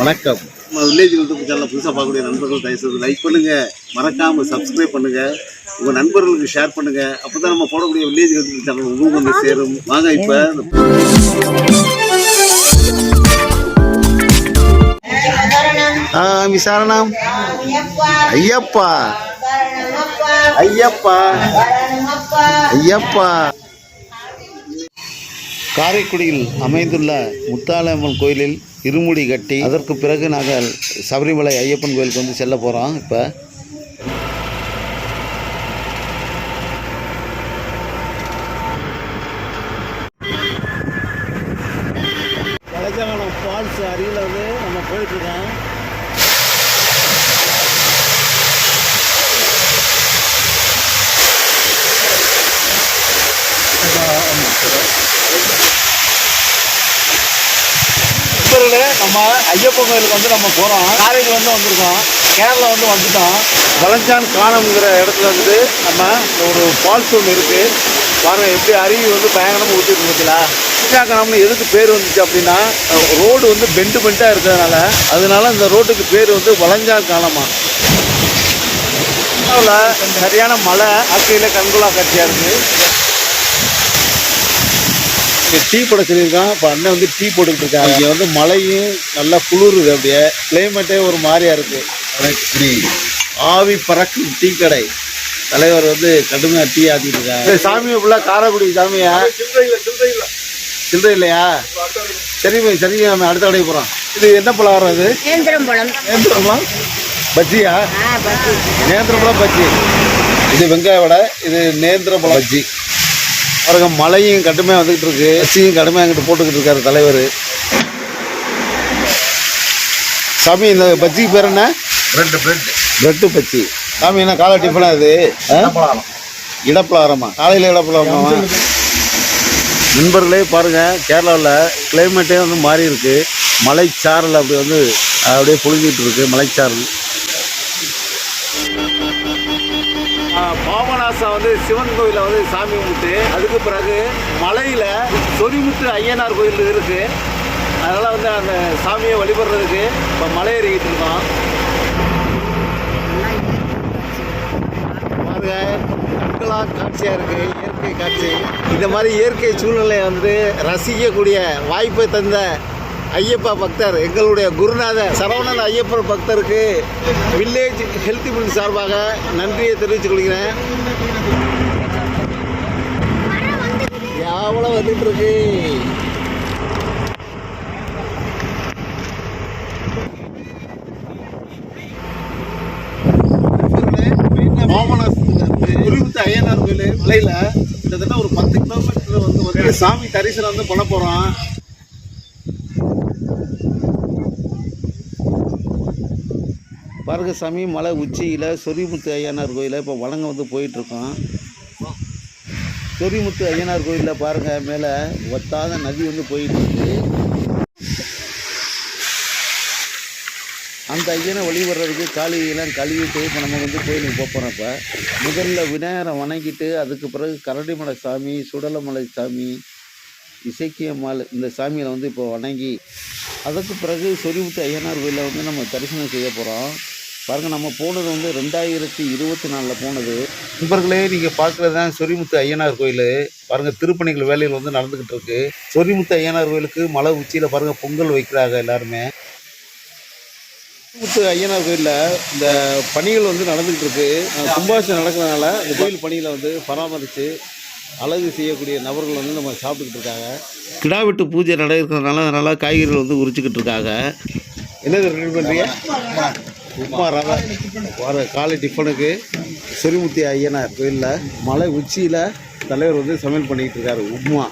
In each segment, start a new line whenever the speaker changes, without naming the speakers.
வணக்கம். நம்ம village YouTube சேனலில் புதுசாக பார்க்கக்கூடிய நண்பர்கள் தயவுசெய்து லைக் பண்ணுங்க. மறக்காம சப்ஸ்கிரைப் பண்ணுங்க. உங்க நண்பர்களுக்கு ஷேர் பண்ணுங்க. அப்பதான் நம்ம போடக்கூடிய வில்லேஜ் யூடியூப் சேனல் உங்களுக்கு வந்து சேரும். வாங்க இப்போ விசாரணம் ஐயப்பா. ஐயப்பா. ஐயப்பா. காரைக்குடியில் அமைந்துள்ள முத்தாலம்மன் கோயிலில் இருமுடி கட்டி அதற்கு பிறகு நாங்கள் சபரிமலை ஐயப்பன் கோயிலுக்கு வந்து செல்ல போகிறோம் இப்போ கலைச்சங்கலம் ஃபால்ஸ் அருகில் வந்து நம்ம போயிட்டுருக்கோம் நண்பர்களே ஐயப்பன் கோயிலுக்கு வந்து நம்ம போகிறோம் காரைக்கு வந்து வந்திருக்கோம் கேரளா வந்து வந்துட்டோம் வளஞ்சான் காணம்ங்கிற இடத்துல வந்து நம்ம ஒரு ஃபால்ஸ் ஒன்று இருக்குது பாருங்க எப்படி அருவி வந்து பயங்கரமாக ஊற்றிட்டு இருக்குங்களா காணம்னு எதுக்கு பேர் வந்துச்சு அப்படின்னா ரோடு வந்து பெண்டு பெண்டாக இருக்கிறதுனால அதனால இந்த ரோட்டுக்கு பேர் வந்து வளஞ்சான் காணமா சரியான மழை அக்கையில் கண்கொள்ளா காட்சியாக இருக்குது இங்கே டீ போட சொல்லியிருக்கான் இப்போ அண்ணன் வந்து டீ போட்டுக்கிட்டு இருக்காங்க. இங்கே வந்து மழையும் நல்லா குளிருது அப்படியே. கிளைமேட்டே ஒரு மாதிரியா இருக்கு. இப்படி ஆவி பறக்கும் டீ கடை. தலைவர் வந்து கடுமையாக டீ ஆத்திட்டு இருக்காங்க சாமி ஃபுல்லாக காரைக்குடி சாமியா. சில்லறை இல்லையா சரிங்க சரிங்க நம்ம அடுத்த கடைக்கு போகிறோம் இது என்ன பலகாரம் இது
நேந்திரம் பழம்.
நேந்திரம்லாம் பஜ்ஜியா?
ஆ பஜ்ஜி.
இது வெங்காய வடை இது நேந்திரப்பழம் பஜ்ஜி. பாருங்க மழையும் கடுமையாக வந்துகிட்டு இருக்கு. பச்சியும் கடுமையாக அங்கிட்டு போட்டுக்கிட்டு இருக்காரு தலைவர். சாமி இந்த பஜ்ஜிக்கு பேர் என்ன?
ரெண்டு பிரெட்
பிரெட்டு பச்சி சாமி என்ன காலை டிஃபனா இது? இடப்பலாரமா காலையில் இடப்பலாரமா நண்பர்களே பாருங்க கேரளாவில் கிளைமேட்டே வந்து மாறி இருக்கு மலைச்சாரல் அப்படி வந்து அப்படியே பொழிஞ்சிட்டு இருக்கு மலைச்சாரல். சிவன் கோயிலில் வந்து சாமி கும்பிட்டு அதுக்கு பிறகு மலையில் சொரிமுத்து ஐயனார் கோயில் இருக்கு. அதனால வந்து அந்த சாமியை வழிபடுறதுக்கு இப்போ மலை ஏறிக்கிட்டு இருக்கோம். பாருங்க கண்களா காட்சியாக இருக்கு இயற்கை காட்சி. இந்த மாதிரி இயற்கை சூழ்நிலையை வந்து ரசிக்கக்கூடிய வாய்ப்பை தந்த ஐயப்பா பக்தர் எங்களுடைய குருநாதர் சரவணன் ஐயப்பர் பக்தருக்கு வில்லேஜ் ஹெல்த் மில் சார்பாக நன்றியை தெரிவித்துக் கொள்கிறேன். எவ்வளோ வந்துட்டு இருக்கு. குருவித்து ஐயனார் கோயில் மலையில் கிட்டத்தட்ட ஒரு பத்து கிலோமீட்டர் வந்து வந்து சாமி தரிசனம் வந்து பண்ண போகிறோம் பாருங்க சாமி மலை உச்சியில் சொரிமுத்து ஐயனார் கோயிலில் இப்போ வணங்க வந்து போயிட்டுருக்கோம் சொரிமுத்து ஐயனார் கோயிலில் பாருங்கள் மேலே ஒத்தாத நதி வந்து போயிட்டு இருக்கு அந்த ஐயனை வழிபடுறதுக்கு காளியெல்லாம் கழுவிட்டு இப்போ நம்ம வந்து கோயிலுக்கு போகிறப்ப போகிறோம் இப்போ. முதல்ல விநாயகரை வணங்கிட்டு அதுக்கு பிறகு கரடிமலை சாமி சுடலமலை சாமி இசைக்கியம்மாள் இந்த சாமியை வந்து இப்போ வணங்கி அதுக்கு பிறகு சொரிமுத்து ஐயனார் கோயிலில் வந்து நம்ம தரிசனம் செய்ய போகிறோம் பாருங்கள் நம்ம போனது வந்து ரெண்டாயிரத்தி இருபத்தி நாலில் போனது. நண்பர்களே நீங்கள் பார்க்குறது தான் சொரிமுத்து ஐயனார் கோயில். பாருங்கள் திருப்பணிகள் வேலைகள் வந்து நடந்துக்கிட்டு இருக்கு. சொரிமுத்து ஐயனார் கோயிலுக்கு மலை உச்சியில் பாருங்கள் பொங்கல் வைக்கிறாங்க எல்லாருமே. முத்து ஐயனார் கோயிலில் இந்த பணிகள் வந்து நடந்துகிட்டு இருக்கு. கும்பாபிஷேகம் நடக்கிறதுனால இந்த கோயில் பணியில் வந்து பராமரித்து அழகு செய்யக்கூடிய நபர்கள் வந்து நம்ம சாப்பிட்டுக்கிட்டு இருக்காங்க. கிடா வெட்டு பூஜை நடக்கிறதுனால அதனால காய்கறிகள் வந்து உரிச்சுக்கிட்டு இருக்காங்க. என்னது ரெடி பண்ணுறீங்க உப்புமா ரவை. வர காலை டிஃபனுக்கு சொரிமுத்தி ஐயனார் கோயிலில் மலை உச்சியில் தலைவர் வந்து சமையல் பண்ணிக்கிட்டு இருக்காரு. உப்புமா.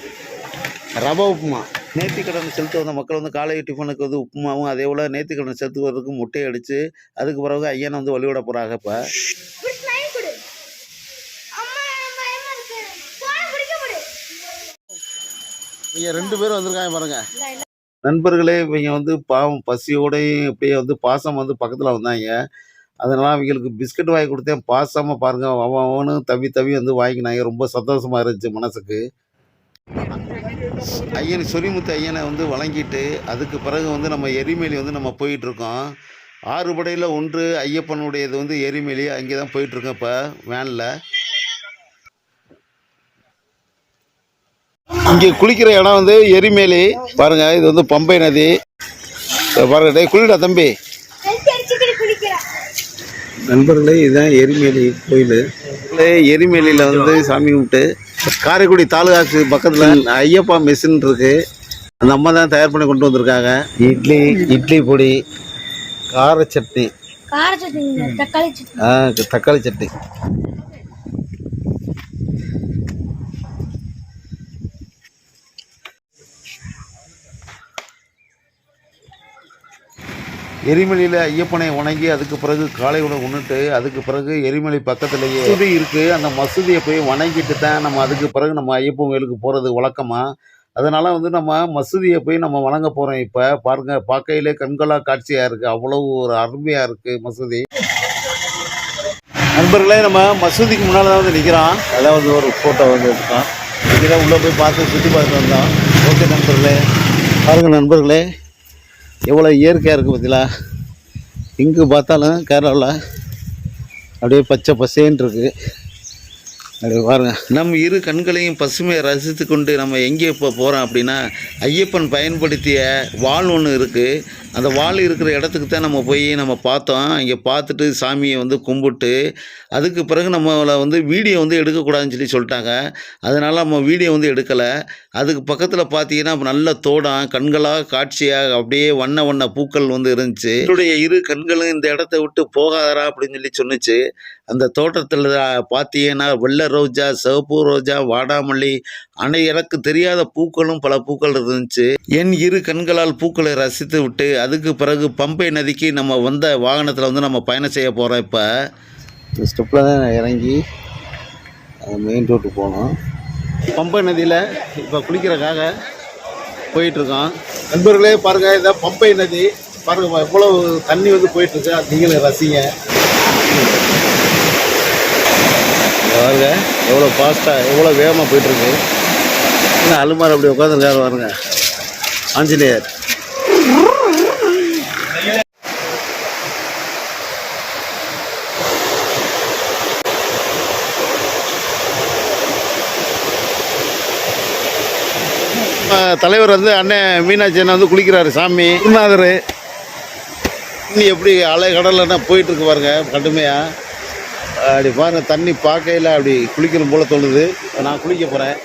ரவை உப்புமா. நேர்த்திக்கடன் செலுத்த வந்த மக்கள் வந்து காலை டிஃபனுக்கு வந்து உப்புமாவும் அதே போல் நேர்த்திக்கடன் செலுத்துவதற்கு முட்டையை அடித்து அதுக்கு பிறகு ஐயனை வந்து வழிபட போகிறாங்க இப்போ. இவங்க ரெண்டு பேரும் வந்திருக்காங்க பாருங்க. நண்பர்களே இவங்க வந்து பாவம் பசியோடையும் இப்படியே வந்து பாசம் வந்து பக்கத்தில் வந்தாங்க. அதனால் அவங்களுக்கு பிஸ்கட் வாங்கி கொடுத்தேன். பாசமாக பாருங்க அவன் அவனும் தவி தவி வந்து வாங்கினாங்க. ரொம்ப சந்தோஷமாக இருந்துச்சு மனசுக்கு. ஐயன் சொரிமுத்து ஐயனை வந்து வழங்கிட்டு அதுக்கு பிறகு வந்து நம்ம எரிமேலி வந்து நம்ம போயிட்டுருக்கோம். ஆறுபடையில் ஒன்று ஐயப்பனுடையது வந்து எரிமேலி அங்கே தான் போயிட்டுருக்கோம் இப்போ வேனில். இங்கே குளிக்கிற இடம் வந்து எரிமேலி. பாருங்க இது வந்து பம்பை நதி. பாருங்க டேய் குளிடா தம்பி. நண்பர்களே இதுதான் எரிமேலி கோயில். எரிமேலியில் வந்து சாமி கும்பிட்டு காரைக்குடி தாலுகாக்கு பக்கத்தில் ஐயப்பா மெஷின் இருக்கு. அந்த அம்மா தான் தயார் பண்ணி கொண்டு வந்திருக்காங்க. இட்லி இட்லி பொடி கார சட்னி.
கார சட்னி இல்ல, தக்காளி சட்னி.
ஆ, தக்காளி சட்னி. எரிமலையில் ஐயப்பனை வணங்கி அதுக்கு பிறகு காலை உணவு உண்ணுட்டு அதுக்கு பிறகு எரிமலை பக்கத்துலேயே மசூதி இருக்குது அந்த மசூதியை போய் வணங்கிட்டு தான் நம்ம அதுக்கு பிறகு நம்ம ஐயப்பன் கோயிலுக்கு போகிறது வழக்கமாக அதனால் வந்து நம்ம மசூதியை போய் நம்ம வணங்க போகிறோம் இப்போ. பாருங்க பார்க்கையிலே கண்கொள்ளா காட்சியாக இருக்குது அவ்வளோ ஒரு அருமையாக இருக்குது மசூதி. நண்பர்களே நம்ம மசூதிக்கு முன்னால் தான் வந்து நிற்கிறோம் அதான் வந்து ஒரு ஃபோட்டோ வந்து எடுத்தோம் நிற்கிறேன் உள்ளே போய் பார்த்து சுற்றி பார்த்து வந்தோம் ஓகே நண்பர்களே. பாருங்கள் நண்பர்களே எவ்வளோ இயற்கையாக இருக்குது பார்த்தீங்களா எங்கே பார்த்தாலும் கேரளாவில் அப்படியே பச்சை பசேன்னு இருக்குது அப்படியே பாருங்கள் நம்ம இரு கண்களையும் பசுமையை ரசித்து கொண்டு நம்ம எங்கே இப்போ போகிறோம் அப்படின்னா ஐயப்பன் பயன்படுத்திய வால் ஒன்று இருக்குது அந்த வாள் இருக்கிற இடத்துக்கு தான் நம்ம போய் நம்ம பார்த்தோம். இங்கே பார்த்துட்டு சாமியை வந்து கும்பிட்டு அதுக்கு பிறகு நம்மளை வந்து வீடியோ வந்து எடுக்கக்கூடாதுன்னு சொல்லி சொல்லிட்டாங்க. அதனால் நம்ம வீடியோ வந்து எடுக்கலை. அதுக்கு பக்கத்தில் பார்த்தீங்கன்னா நல்ல தோடம் கண்களாக காட்சியாக அப்படியே வண்ண வண்ண பூக்கள் வந்து இருந்துச்சு. என்னுடைய இரு கண்களும் இந்த இடத்த விட்டு போகாதரா அப்படின்னு சொல்லி சொன்னுச்சு. அந்த தோட்டத்தில் பார்த்தீங்கன்னா வெள்ளை ரோஜா சிவப்பு ரோஜா வாடாமல்லி அனை எனக்கு தெரியாத பூக்களும் பல பூக்கள் இருந்துச்சு. என் இரு கண்களால் பூக்களை ரசித்து விட்டு அதுக்கு பிறகு பம்பை நதிக்கு நம்ம வந்த வாகனத்தில் வந்து நம்ம பயணம் செய்ய போகிறோம் இப்போ. இந்த ஸ்டெப்பில் தான் இறங்கி மெயின் ரோட்டு போனோம். பம்பை நதியில் இப்போ குளிக்கிறக்காக போயிட்டுருக்கோம். நண்பர்களே பாருங்கள் இதான் பம்பை நதி பாருங்க எவ்வளோ தண்ணி வந்து போயிட்டுருக்கு. அது நீங்களும் ரசிங்க. பாருங்க எவ்வளோ ஃபாஸ்ட்டாக எவ்வளோ வேகமாக போயிட்டுருக்கு. என்ன அலுமார் அப்படி உட்காந்துருக்காரு பாருங்க. ஆஞ்சநேயர். தலைவர் வந்து அண்ணன் மீனாட்சி அண்ணன் வந்து குளிக்கிறாரு சாமி. குருநாதர். தண்ணி எப்படி அலை கடலில் போயிட்டுருக்கு பாருங்க கடுமையாக அப்படி பாருங்க தண்ணி பார்க்கையில் அப்படி குளிக்கணும் போல தோணுது. நான் குளிக்க போகிறேன்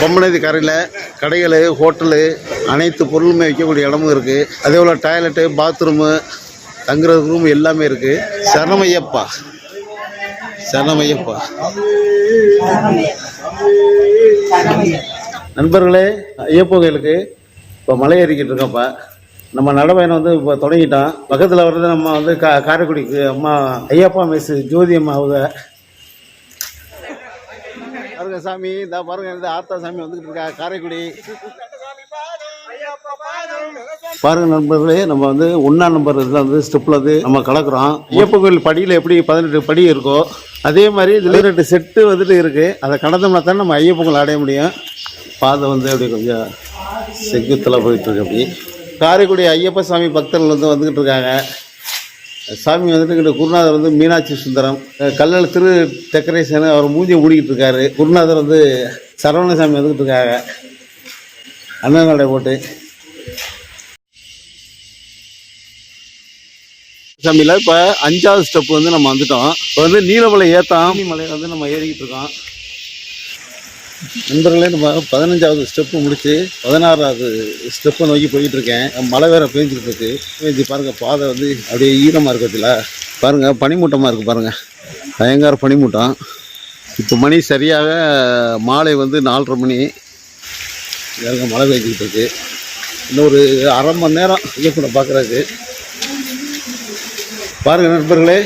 பொம்மநதி கரையில் கடைகள் ஹோட்டலு அனைத்து பொருளுமே வைக்கக்கூடிய இடமும் இருக்குது அதே போல் டாய்லெட்டு பாத்ரூமு தங்குறதுக்கு ரூம் எல்லாமே இருக்குது சரணமையப்பா. சரணமையப்பா நண்பர்களே ஐயப்போ கோயிலுக்கு இப்போ மலை ஏறிக்கிட்டு இருக்கோம்ப்பா. நம்ம நடைபயணம் வந்து இப்போ தொடங்கிட்டோம் பக்கத்தில் வர்றது நம்ம வந்து கா காரைக்குடிக்கு அம்மா ஐயப்பா மிஸ் ஜோதி அம்மா அவங்க. பாருங்க சாமி இந்த பாருங்க ஆத்தா சாமி வந்துகிட்டு இருக்கா காரைக்குடி. பாருங்க நண்பர்களே நம்ம வந்து ஒன்றா நம்பர் இதில் வந்து ஸ்டெப்பில் வந்து நம்ம கலக்குறோம். ஐயப்ப கோயில் படியில் எப்படி பதினெட்டு படி இருக்கோ அதே மாதிரி இதில் ரெண்டு செட்டு வந்துட்டு இருக்குது அதை கடந்தோம்னா தான் நம்ம ஐயப்ப கோயில் அடைய முடியும். பாதை வந்து அப்படியே கொஞ்சம் செங்குத்தில் போயிட்டுருக்கு அப்படி. காரைக்குடி ஐயப்ப சாமி பக்தர்கள் வந்து வந்துக்கிட்டு இருக்காங்க. சாமி வந்துட்டு இங்கிட்ட குருநாதர் வந்து மீனாட்சி சுந்தரம் கல்லல் திரு டெக்கரேஷன் அவர் மூஞ்சியை மூடிக்கிட்டு இருக்காரு. குருநாதர் வந்து சரவண சாமி வந்துக்கிட்டு இருக்காங்க. அண்ணன் நடை போட்டு. சமையல இப்போ அஞ்சாவது ஸ்டெப் வந்து நம்ம வந்துட்டோம். இப்போ வந்து நீலமலை ஏற்றம் மலையை வந்து நம்ம ஏறிக்கிட்டு இருக்கோம். நண்பர்களே நம்ம பதினஞ்சாவது ஸ்டெப்பு முடிச்சு பதினாறாவது ஸ்டெப்பை நோக்கி போயிட்டு இருக்கேன். மழை வேற பேஞ்சிட்டு இருக்கு. பேஞ்சு பாருங்க பாதை வந்து அப்படியே ஈரமாக இருக்கிறதுல பாருங்க பனிமூட்டமாக இருக்கு பாருங்க. பயங்கர பனிமூட்டம். இப்போ மணி சரியாக மாலை வந்து நாலரை மணி. பாருங்க மழை பெஞ்சிக்கிட்டு இருக்கு. இன்னும் ஒரு அரை மணி நேரம் ஐயப்பனை பார்க்குறதுக்கு பாருங்க நண்பர்களே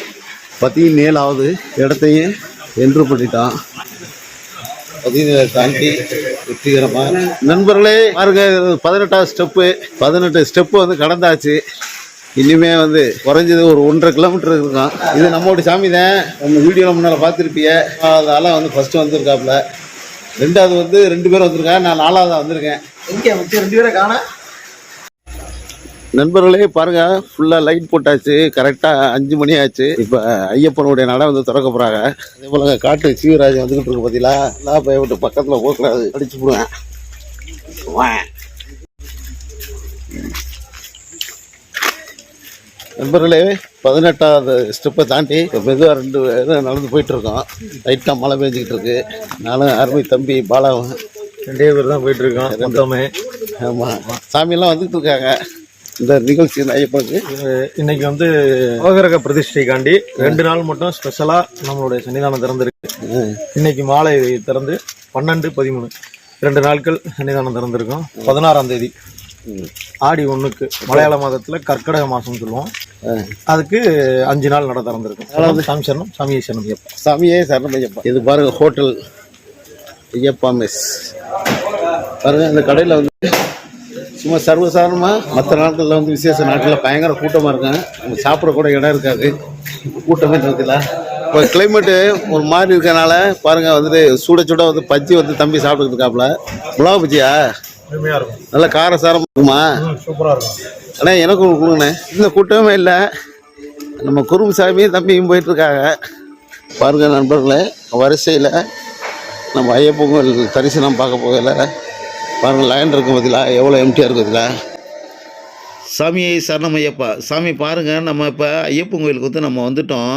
பத்தியும் நேலாவது இடத்தையும் என்ட்ரு பண்ணிட்டான் பதினேழு தாண்டி வெற்றிகரமா நண்பர்களே பாருங்க பதினெட்டாவது ஸ்டெப்பு பதினெட்டு ஸ்டெப்பு வந்து கடந்தாச்சு. இனிமே வந்து குறைஞ்சது ஒரு ஒன்றரை கிலோமீட்டர் இருக்கும் இது நம்மளோட சாமி தான். நம்ம வீடியோவில் முன்னால் பார்த்துருப்பிய. அதனால் வந்து ஃபஸ்ட்டு வந்திருக்காப்புல. ரெண்டாவது வந்து ரெண்டு பேரும் வந்திருக்கேன் நான் நாலாவதாக வந்திருக்கேன்.
எங்க? ரெண்டு பேரை காண
நண்பர்களே பாருங்க ஃபுல்லா லைட் போட்டாச்சு. கரெக்டா அஞ்சு மணி ஆச்சு. இப்ப ஐயப்பனுடைய நடை வந்து திறக்க போறாங்க. அதே போல காட்டு சீவராஜ் வந்துகிட்டு இருக்கு பாத்தீங்களா? எல்லாம் பயப்பட்டு பக்கத்துல போகக்கூடாது அடிச்சு போடுவேன். நண்பர்களே பதினெட்டாவது ஸ்டெப்பை தாண்டி இப்ப மெதுவாக ரெண்டு பேரும் நடந்து போயிட்டு இருக்கோம். லைட்டாக மழை பெஞ்சிக்கிட்டு இருக்கு. நானும் அருமை தம்பி பாலாவும்
ரெண்டே பேர் தான் போயிட்டு இருக்கோம் மொத்தமே.
ஆமாம் சாமியெல்லாம் வந்துகிட்டு இருக்காங்க. இந்த நிகழ்ச்சி ஐயப்பனுக்கு
இன்னைக்கு வந்து நவகிரக பிரதிஷ்டைக்காண்டி ரெண்டு நாள் மட்டும் ஸ்பெஷலா நம்மளுடைய சன்னிதானம் திறந்திருக்கு. இன்னைக்கு மாலை திறந்து பன்னெண்டு பதிமூணு. ரெண்டு நாட்கள் சன்னிதானம் திறந்திருக்கோம். பதினாறாம் தேதி. ஆடி ஒண்ணுக்கு மலையாள மாதத்துல கர்க்கடக மாசம் சொல்லுவோம். அதுக்கு அஞ்சு நாள் நட திறந்திருக்கும். சாமி சரணம் சாமி சரணம் ஐயப்பா.
சாமியே சரணம் ஐயப்பா. இது பாருங்க ஹோட்டல் ஐயப்பா மெஸ். பாருங்க இந்த கடையில் வந்து சும்மா சர்வசாதாரணமாக மற்ற நாட்களில் வந்து விசேஷ நாட்களில் பயங்கர கூட்டமாக இருக்கும் நம்ம சாப்பிட கூட இடம் இருக்காது. கூட்டமே இருக்குல்ல இப்போ கிளைமேட்டு ஒரு மாதிரி இருக்கனால பாருங்க வந்துட்டு சுட சுட வந்து பஜ்ஜி வந்து தம்பி சாப்பிட்டுக்கிட்டு இருக்காப்புல. மிளகா பஜ்ஜியா? நல்ல காரசாரம் இருக்குமா?
சூப்பரா இருக்கும்.
அண்ணா எனக்கு ஒன்று கொடுங்கண்ணே. இந்த கூட்டமே இல்லை. நம்ம குறும்புசாமியும் தம்பியும் போயிட்டுருக்காங்க. பாருங்க நண்பர்களே வரிசையில் நம்ம ஐயப்பன் கோயில் தரிசனம் பார்க்க போகல பாருங்கள் லைன் இருக்கும் பார்த்தீங்களா எவ்வளோ எம்டியாக இருக்கும் பார்த்தீங்களா சாமியை சரணம் ஐயப்பா. சாமி பாருங்கள் நம்ம இப்போ ஐயப்பன் கோயிலுக்கு வந்து நம்ம வந்துட்டோம்.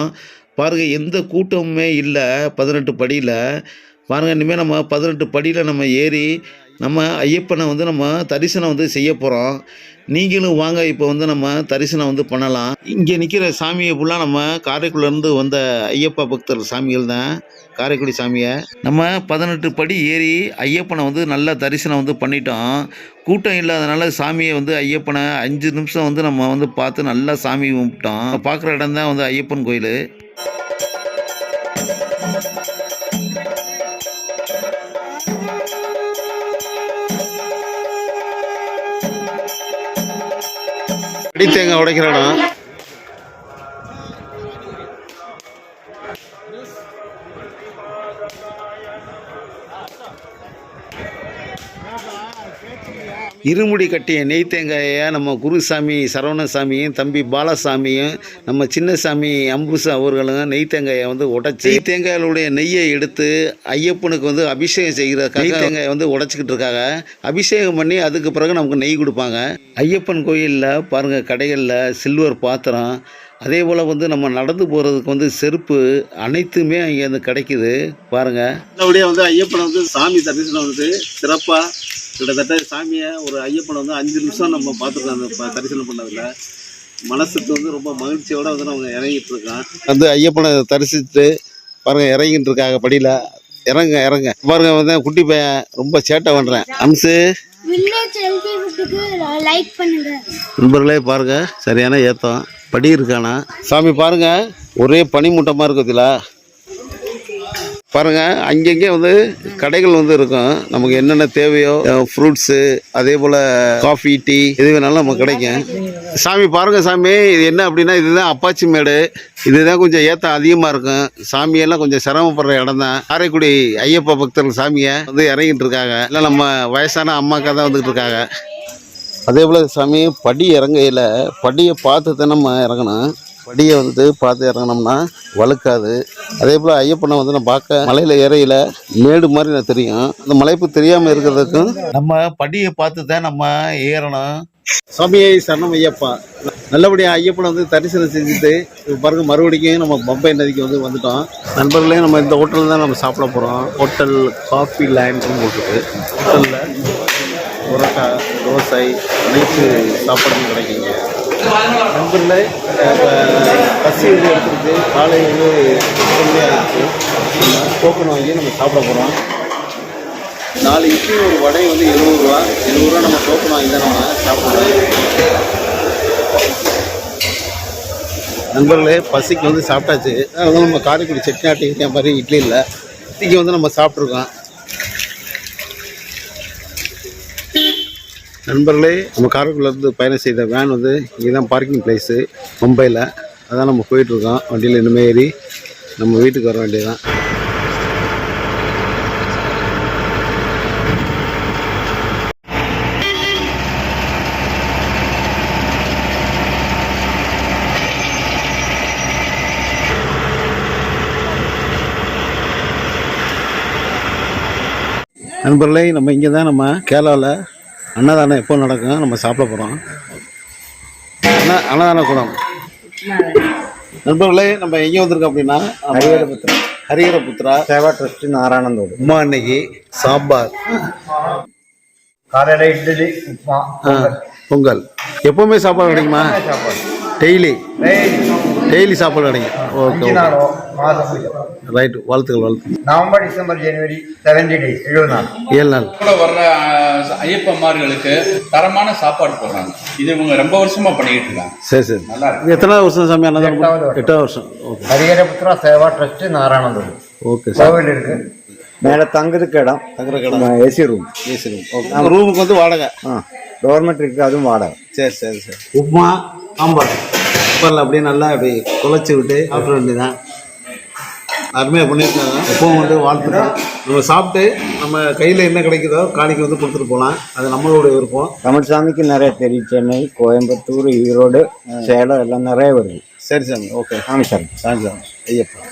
பாருங்கள் எந்த கூட்டமுமே இல்லை பதினெட்டு படியில். பாருங்கள் இனிமேல் நம்ம பதினெட்டு படியில் நம்ம ஏறி நம்ம ஐயப்பனை வந்து நம்ம தரிசனம் வந்து செய்ய போகிறோம் நீங்களும் வாங்க இப்போ வந்து நம்ம தரிசனம் வந்து பண்ணலாம். இங்கே நிற்கிற சாமியை ஃபுல்லாக நம்ம காரைக்குடிலேருந்து வந்த ஐயப்பா பக்தர் சாமிகள் தான் காரைக்குடி சாமியை. நம்ம பதினெட்டு படி ஏறி ஐயப்பனை வந்து நல்லா தரிசனம் வந்து பண்ணிட்டோம். கூட்டம் இல்லாதனால சாமியை வந்து ஐயப்பனை அஞ்சு நிமிஷம் வந்து நம்ம வந்து பார்த்து நல்லா சாமி கும்பிட்டோம். பார்க்குற இடம் தான் வந்து ஐயப்பன் கோயில். அடித்தேங்க உடைக்கிற இடம் இருமுடி கட்டிய நெய் தேங்காயை நம்ம குருசாமி சரவணசாமியும் தம்பி பாலசாமியும் நம்ம சின்னசாமி அம்புசா அவர்களும் நெய் தேங்காயை வந்து உடைச்சி நெய் தேங்காயினுடைய நெய்யை எடுத்து ஐயப்பனுக்கு வந்து அபிஷேகம் செய்கிறதுக்காக தேங்காயை வந்து உடைச்சிக்கிட்டு இருக்காங்க. அபிஷேகம் பண்ணி அதுக்கு பிறகு நமக்கு நெய் கொடுப்பாங்க. ஐயப்பன் கோயிலில் பாருங்கள் கடைகளில் சில்வர் பாத்திரம் அதே போல் வந்து நம்ம நடந்து போகிறதுக்கு வந்து செருப்பு அனைத்துமே அங்கே வந்து கிடைக்குது. பாருங்கள் நல்லபடியாக வந்து ஐயப்பனை வந்து சாமி தரிசனம் வந்து சிறப்பாக கிட்டத்தட்ட சாமியை ஒரு ஐயப்பனை வந்து அஞ்சு நிமிஷம் நம்ம பார்த்துருக்கோம். அந்த ப- தரிசனம் பண்ணதில். மனசுக்கு வந்து ரொம்ப மகிழ்ச்சியோட வந்து அவங்க இறங்கிட்டு இருக்கோம் வந்து ஐயப்பனை தரிசித்து பாருங்க இறங்கிட்டு இருக்காங்க படியில். இறங்க இறங்க. பாருங்க வந்து குட்டி பையன் ரொம்ப சேட்டை பண்ணுறேன் அம்சு. நண்பர்களே பாருங்க. சரியான ஏத்தம். படி இருக்கானா? சாமி பாருங்க. ஒரே பனிமூட்டமாக இருக்குதுல பாருங்கள் அங்கங்கே வந்து கடைகள் வந்து இருக்கும். நமக்கு என்னென்ன தேவையோ ஃப்ரூட்ஸு அதே போல் காஃபி டீ எது வேணாலும் நமக்கு கிடைக்கும். சாமி பாருங்கள் சாமி இது என்ன அப்படின்னா இதுதான் அப்பாச்சி மேடு. இதுதான் கொஞ்சம் ஏற்றம் அதிகமாக இருக்கும். சாமியெல்லாம் கொஞ்சம் சிரமப்படுற இடம் தான். காரைக்குடி ஐயப்பா பக்தர்கள் சாமியை வந்து இறங்கிட்டு இருக்காங்க. இல்லை நம்ம வயசான அம்மாக்கா தான் வந்துக்கிட்டு இருக்காங்க. அதே போல் சாமி படி இறங்கையில் படியை பார்த்து தான் நம்ம இறங்கணும். படியை வந்து பார்த்து இறங்கினோம்னா வழுக்காது. அதே போல் ஐயப்பனை வந்து நான் பார்க்க மலையில் ஏறையில் மேடு மாதிரி நான் தெரியும். அந்த மலைப்பு தெரியாமல் இருக்கிறதுக்கும் நம்ம படியை பார்த்து தான் நம்ம ஏறணும். சுவாமியை சரணம் ஐயப்பா. நல்லபடியாக ஐயப்பனை வந்து தரிசனம் செஞ்சுட்டு பிறகு பாருங்க மறுபடியும் நம்ம பம்பை நதிக்கு வந்து வந்துட்டோம். நண்பர்களே நம்ம இந்த ஹோட்டலில் தான் நம்ம சாப்பிட போகிறோம் ஹோட்டல் காஃபி லேண்ட்னு போட்டுருக்கு. ஹோட்டலில் புரோட்டா தோசை அனைத்து சாப்பாடும் கிடைக்குங்க. நண்பர்களே இப்போ பசி வந்து எடுத்துருக்கு காலை வந்து டோக்கன் வாங்கி நம்ம சாப்பிட போகிறோம் நாலு இட்லி ஒரு வடை வந்து எழுபது ரூபா எழுபது ரூபா நம்ம டோக்கன் வாங்கி தான் நம்ம சாப்பிடுவோம் நண்பர்களே பசிக்கு வந்து சாப்பிட்டாச்சு. அதாவது நம்ம காரைக்குடி செட்டிநாட்டு ஆட்டி மாதிரி இட்லி இல்லை. இட்லிக்கு வந்து நம்ம சாப்பிட்ருக்கோம் நண்பர்களே நம்ம காரைக்குடிலேருந்து பயணம் செய்த வேன் வந்து இங்கே தான் பார்க்கிங் பிளேஸு மும்பையில் அதான் நம்ம போயிட்டுருக்கோம். வண்டியில் இனிமேல் ஏறி நம்ம வீட்டுக்கு வர வேண்டியதுதான். நண்பர்களே நம்ம இங்கே தான் நம்ம கேரளாவில் அன்னதானம் எப்போ நடக்கும் நம்ம சாப்பிட போகிறோம் அண்ணா அன்னதான குளம் நண்பர்களே நம்ம எங்கே வந்திருக்கோம் அப்படின்னா ஹரிஹரபுத்திரா. ஹரிஹரபுத்திரா
சேவா ட்ரஸ்ட் நாராயணந்தோடு.
உமா அன்னைக்கு சாம்பார்.
காலையில் இட்லி உப்புமா
ஆ, பொங்கல். எப்போவுமே சாப்பாடு கிடைக்குமா? டெய்லி டெய்லி சாப்பாடு கிடைக்கும். ஓகே
நாளோ மாதம்
ரைட் வாழ்த்துக்கள் வாழ்த்து.
நவம்பர் டிசம்பர் ஜனவரி செவன்டி டேஸ் எழுபது நாள்.
ஏழு நாள்.
கூட வர்ற அஹ், ஐயப்பன்மார்களுக்கு தரமான சாப்பாடு போடுறாங்க. இது இவங்க ரொம்ப வருஷமா பண்ணிட்டு இருக்காங்க.
சரி சரி.
நல்லா இருக்கு.
இது எத்தனாவது வருஷம் சாமி அன்னதானம்
எட்டாவது வருஷம்.
ஓகே.
ஹரிஹரபுத்திரா சேவா ட்ரஸ்ட் நாராயணந்தோடு
ஓகே சார்.
கோவில் இருக்கு. மேலே தங்குறதுக்கு இடம்.
தங்குற கடை
AC room
AC room okay ரூமுக்கு வந்து வாடகை.
ஆ. கவர்மெண்ட் இருக்கு அதுவும் வாடகை.
சரி சரி சரி. உப்புமா சாம்பார். சாம்பாரில் அப்படியே நல்லா அப்படி குழச்சி விட்டு சாப்பிட வேண்டியதான் அருமையாக பண்ணியிருக்காங்க. எப்பவும் வந்து வாழ்த்துக்கள். நம்ம சாப்பிட்டு நம்ம கையில் என்ன கிடைக்குதோ காணிக்கு வந்து கொடுத்துட்டு போகலாம் அது நம்மளோட விருப்பம்.
தமிழ்சாமிக்கு நிறைய தெரியும். சென்னை கோயம்புத்தூர் ஈரோடு சேலம் எல்லாம் நிறைய வருது.
சரி சாமி. ஓகே
ராமேஸ்வரம்
சாமி சாமி. ஐயப்பா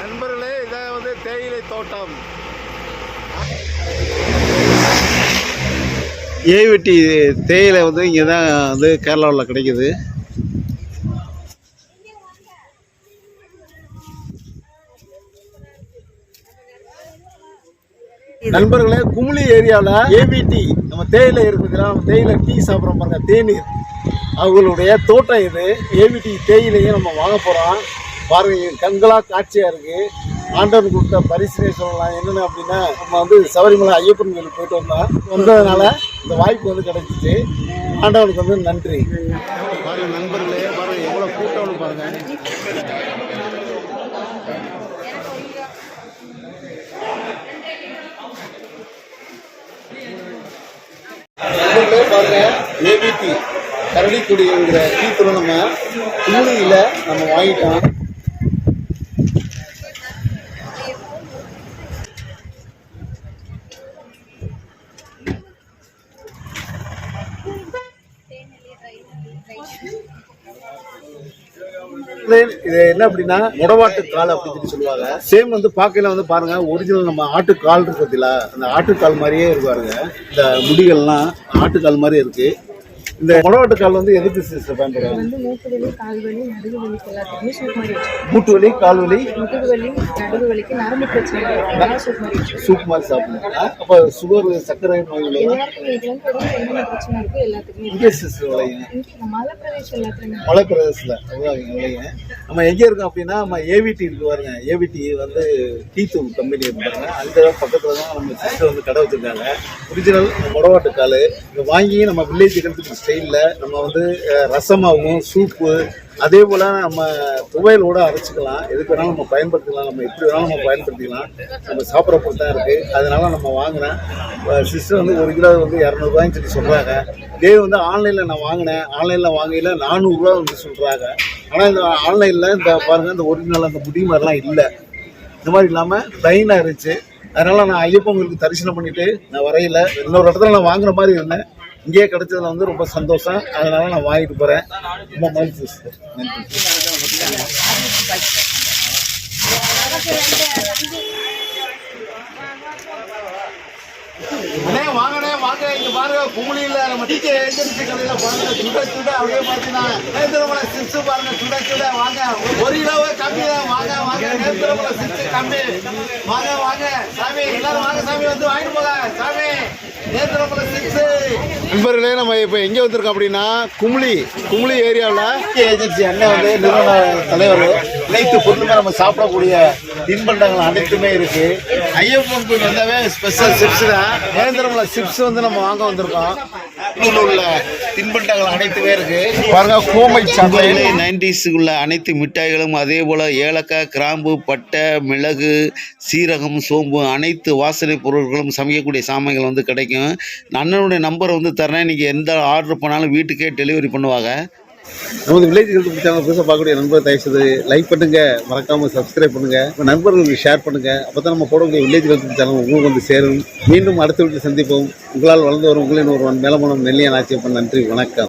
நண்பர்களே இதான் வந்து தேயிலை தோட்டம். ஏவிட்டி தேயிலை வந்து இங்கே தான் வந்து கேரளாவில் கிடைக்குது. நண்பர்களே குமுளி ஏரியாவில் ஏவிடி நம்ம தேயிலை இருக்குதுல நம்ம தேயிலை டீ சாப்பிட்றோம் பாருங்க தேநீர். அவங்களுடைய தோட்டம் இது. ஏவிடி தேயிலையை நம்ம வாங்க போகிறோம் பாருங்க இங்க கண்களா காட்சியாக இருக்கு. ஆண்டவன் கொடுத்த பரிசுனே சொல்லலாம் என்னென்ன அப்படின்னா நம்ம வந்து சபரிமலை ஐயப்பன் கோயிலுக்கு போயிட்டு வந்தோம். வந்ததுனால இந்த வாய்ப்பு வந்து கிடைச்சிச்சு. ஆண்டவனுக்கு வந்து நன்றி. பாருங்க நண்பர்களே பாருங்க எவ்வளோ கூட்டம்னு பாருங்க. பாருங்க ஏபிடி கரடிக்குடிங்கிற டீத்தூள் நம்ம குமுளியில் நம்ம வாங்கிட்டோம். இது என்ன அப்படின்னா முடவாட்டு கால் அப்படின்னு சொல்லி சொல்லுவாங்க. சேம் வந்து பார்க்கையில வந்து பாருங்க ஒரிஜினல் நம்ம ஆட்டுக்கால் இருக்கு பார்த்தீங்களா அந்த ஆட்டுக்கால் மாதிரியே இருக்கு பாருங்க. இந்த முடிகள்லாம் ஆட்டுக்கால் மாதிரி இருக்கு. இந்த முடவாட்டு கால் வந்து எதுக்கு சிஸ்டர் பயன்படுறாங்க
வந்து மூட்டு வலி கால் வலி நடுவு எல்லாத்துக்குமே சூப் மாதிரி
மூட்டு வலி கால் வலி
முதுகு வலி நடுவு வலிக்கு நரம்பு பிரச்சனை. அதெல்லாம் சூப் மாதிரி வச்சுக்கோங்க
சூப் மாதிரி சாப்பிடுங்க. அப்போ சுகர் சர்க்கரை நோய்
எல்லாருக்கும் இது வந்து உடம்புல என்னென்ன பிரச்சனை இருக்கோ. எல்லாத்துக்குமே
இங்கே சிஸ்டர் விளையுங்க
இங்கே இந்த மலை பிரதேசம் எல்லாத்துலையுமே
மலை பிரதேசத்தில் விளையுங்க நம்ம எங்கே இருக்கோம் அப்படின்னா நம்ம ஏவிடி இருக்கு பாருங்க. ஏவிடி வந்து டீத்தூள் கம்பெனி இருக்கு பாருங்க. அந்த பக்கத்தில் தான் நம்ம சிஸ்டர் வந்து கடை வச்சிருக்காங்க. ஒரிஜினல் முடவாட்டு கால் இதை வாங்கி நம்ம வில்லேஜ் கல்ச்சர் ஸ்டைலில் நம்ம வந்து ரசமாகவும் சூப்பு அதே போல் நம்ம துவையலோடு அரைச்சிக்கலாம். எதுக்கு வேணாலும் நம்ம பயன்படுத்திக்கலாம். நம்ம எப்படி வேணாலும் நம்ம பயன்படுத்திக்கலாம். நம்ம சாப்பிட்ற பொறுத்து தான் இருக்குது அதனால நம்ம வாங்கினேன் சிஸ்டர் வந்து ஒரு கிலோ வந்து இரநூறுபாயின்னு சொல்லி சொல்கிறாங்க இதே வந்து ஆன்லைனில் நான் வாங்கினேன். ஆன்லைனில் வாங்கையில் நானூறுரூவா வந்து சொல்கிறாங்க ஆனால் இந்த ஆன்லைனில் இந்த பாருங்கள் இந்த ஒரிஜினல் அந்த முடி மாதிரிலாம் இல்லை. இந்த மாதிரி இல்லாமல் லைனாக இருந்துச்சு. அதனால் நான் ஐயப்பங்களுக்கு தரிசனம் பண்ணிவிட்டு நான் வரையில. இன்னொரு இடத்துல நான் வாங்குற மாதிரி இருந்தேன். இங்கேயே கிடைச்சதுல வந்து ரொம்ப சந்தோஷம். அதனால நான் வாங்கிட்டு போகிறேன் ரொம்ப மகிழ்ச்சி சிஸ்டர். அண்ணே வாங்கண்ணே வாங்க. இங்க பாருங்க குமுளியில நம்ம டீச்சர் ஏஜென்சி கடையில பாருங்க சுட சுட அப்படியே பாத்தீங்கன்னா நேந்திரமலை சிப்ஸ் பாருங்க சுட சுட. வாங்க. ஒரு கிலோவே கம்மி. தான் வாங்க வாங்க. நேந்திரமலை சிப்ஸ் கம்மி. வாங்க வாங்க. சாமி எல்லாரும் வாங்க சாமி. வந்து வாங்கிட்டு போங்க. சாமி. நண்பர்களே நம்ம இப்போ எங்கே வந்திருக்கோம் அப்படின்னா கும்ளி கும்ளி ஏரியாவில் ஏஜென்சி அண்ணன் வந்து நிறுவன தலைவர். அனைத்து பொருளுமே நம்ம சாப்பிடக்கூடிய தின்பண்டங்கள் அனைத்துமே இருக்கு. ஐயப்பன் கோயில் வந்தாவே ஸ்பெஷல் சிப்ஸ் தான். நேந்திரமலை சிப்ஸ் வந்து நம்ம வாங்க வந்திருக்கோம். உள்ள உள்ள தின்பண்டங்கள் அனைத்துமே இருக்கு. பாருங்க கோமை சாக்லேட் நைன்டிஸுக்குள்ள அனைத்து மிட்டாய்களும் அதே போல் ஏலக்காய் கிராம்பு பட்டை மிளகு சீரகம் சோம்பு அனைத்து வாசனை பொருட்களும் சமைக்கக்கூடிய சாமான்கள் வந்து கிடைக்கும். அண்ணனுடைய நம்பரை வந்து தரேன். நீங்கள் எந்த ஆர்டர் பண்ணாலும் வீட்டுக்கே டெலிவரி பண்ணுவாங்க. நமது வில்லேஜ் ஹெல்த் சேனல் புதுசாக பார்க்கக்கூடிய நண்பர் தயவுசெய்து லைக் பண்ணுங்க. மறக்காம சப்ஸ்கிரைப் பண்ணுங்க. உங்க நண்பர்களுக்கு ஷேர் பண்ணுங்க. அப்பதான் நம்ம போடக்கூடிய வில்லேஜ் ஹெல்த் சேனல் உங்களுக்கு வந்து சேரும். மீண்டும் அடுத்த வீட்டில் சந்திப்போம். உங்களால் வளர்ந்து வரும் உங்களின் ஒருவன் மேலமனம் நெல்லியன் ஆட்சியப்பன் நன்றி வணக்கம்.